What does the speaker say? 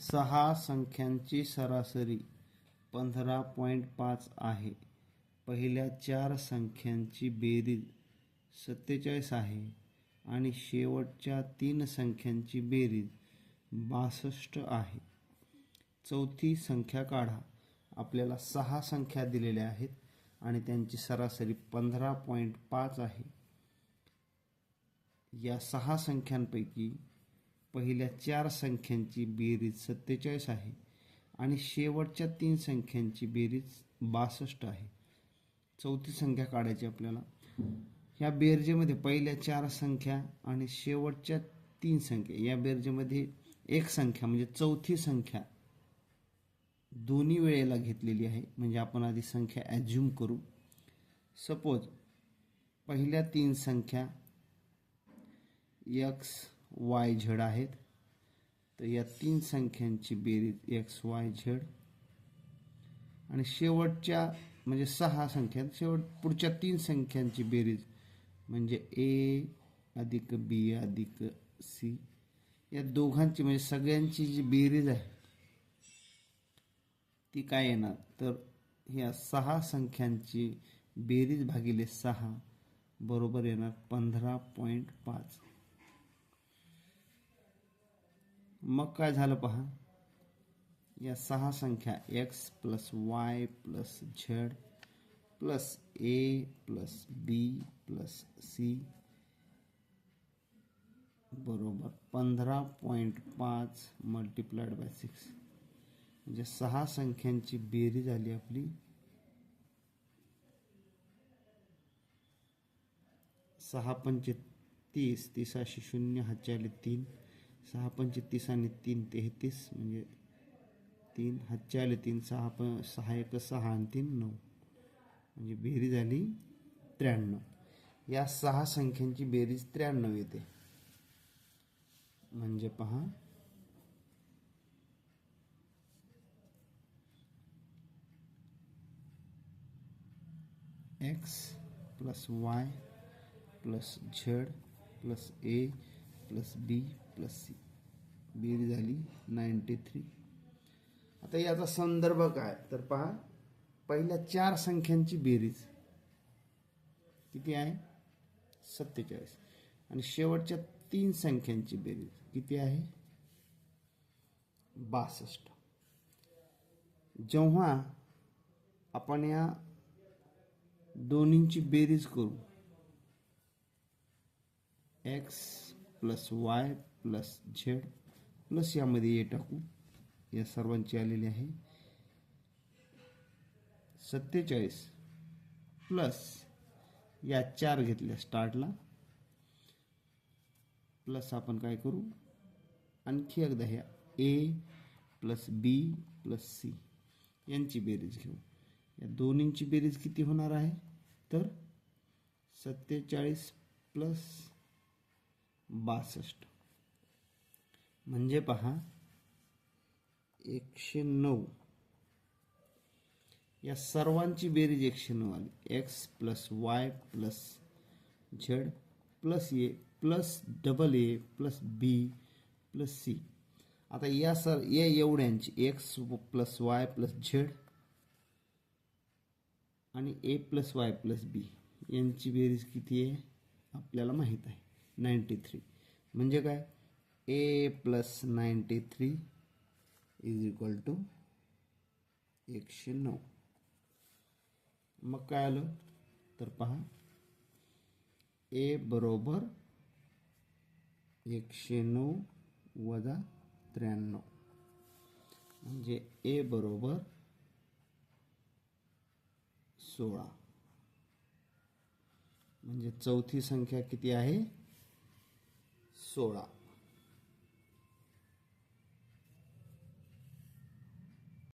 सहा संख्यांची सरासरी पंधरा पॉईंट पाच आहे. पहिल्या चार संख्यांची बेरीज सत्तेचाळीस आहे आणि शेवटच्या तीन संख्यांची बेरीज बासष्ट आहे. चौथी संख्या काढा. आपल्याला सहा संख्या दिलेल्या आहेत आणि त्यांची सरासरी पंधरा पॉईंट पाच आहे. या सहा संख्यांपैकी पहिल्या चार संख्यांची बेरीज सत्तेचाळीस आहे आणि शेवटच्या तीन संख्यांची बेरीज बासष्ट आहे. चौथी संख्या काढायची आपल्याला. ह्या बेरजेमध्ये पहिल्या चार संख्या आणि शेवटच्या तीन संख्या. या बेरजेमध्ये एक संख्या म्हणजे चौथी संख्या दोन्ही वेळेला घेतलेली आहे. म्हणजे आपण आधी संख्या ॲज्युम करू. सपोज पहिल्या तीन संख्या एक्स वाय झेड आहेत. तर या तीन संख्यांची बेरीज एक्स वाय झेड. आणि शेवटच्या म्हणजे सहा संख्या शेवट पुढच्या तीन संख्यांची बेरीज म्हणजे ए अधिक बी अधिक सी. या दोघांची म्हणजे सगळ्यांची जी बेरीज आहे ती काय येणार? तर ह्या सहा संख्यांची बेरीज भागिले सहा बरोबर येणार पंधरा पॉईंट पाच. मग काय झालं पहा? या सहा संख्या X plus Y plus Z plus A plus B plus C बरोबर पंधरा पॉईंट पाच मल्टिप्लाइड बाय सिक्स म्हणजे सहा संख्यांची बेरी झाली आपली. सहा पंचे तीस तीसाशे शून्य हातचे तीन. सहा पंचे तीस आणि तीन तेहतीस म्हणजे तीन हातचे आले तीन सहा प सहा एक सहा आणि तीन नऊ. म्हणजे बेरीज आली त्र्याण्णव. या सहा संख्यांची बेरीज त्र्याण्णव येते. म्हणजे पहा. X plus Y plus Z plus A plus B plus C. बेरीज झाली नाईंटी थ्री आता याचा संदर्भ काय? तर पहा पहिल्या चार संख्यांची बेरीज. किती आहे? सत्तेचाळीस. आणि शेवटच्या तीन संख्यांची बेरीज. किती आहे? बासष्ट. जेव्हा आपण या दोन्हींची बेरीज करू X plus Y plus Z plus यामध्ये ए टाकू. या सर्वांची आलेली आहे. सत्तेचाळीस प्लस या चार घेतल्या स्टार्टला. प्लस आपण काय करू? आणखी एकदा ह्या A plus B plus C यांची बेरीज घेऊ. या दोन्हींची बेरीज किती होणार आहे? तर सत्तेचाळीस प्लस बासष्ट. म्हणजे पहा एकशे नऊ. या सर्वांची बेरीज एकशे नऊ आली. X plus Y plus Z plus A plus double A plus B plus C आता या सर या एवढ्यांची X plus Y plus Z आणि A plus Y plus B यांची बेरीज किती आहे? आपल्याला माहीत आहे. नाईंटी थ्री म्हणजे काय? A plus ninety three is equal to एकशे नऊ. मग काय आलं? तर पहा. ए बरोबर एकशे नऊ वजा त्र्याण्णव. म्हणजे ए बरोबर सोळा. म्हणजे चौथी संख्या किती आहे? सोळा.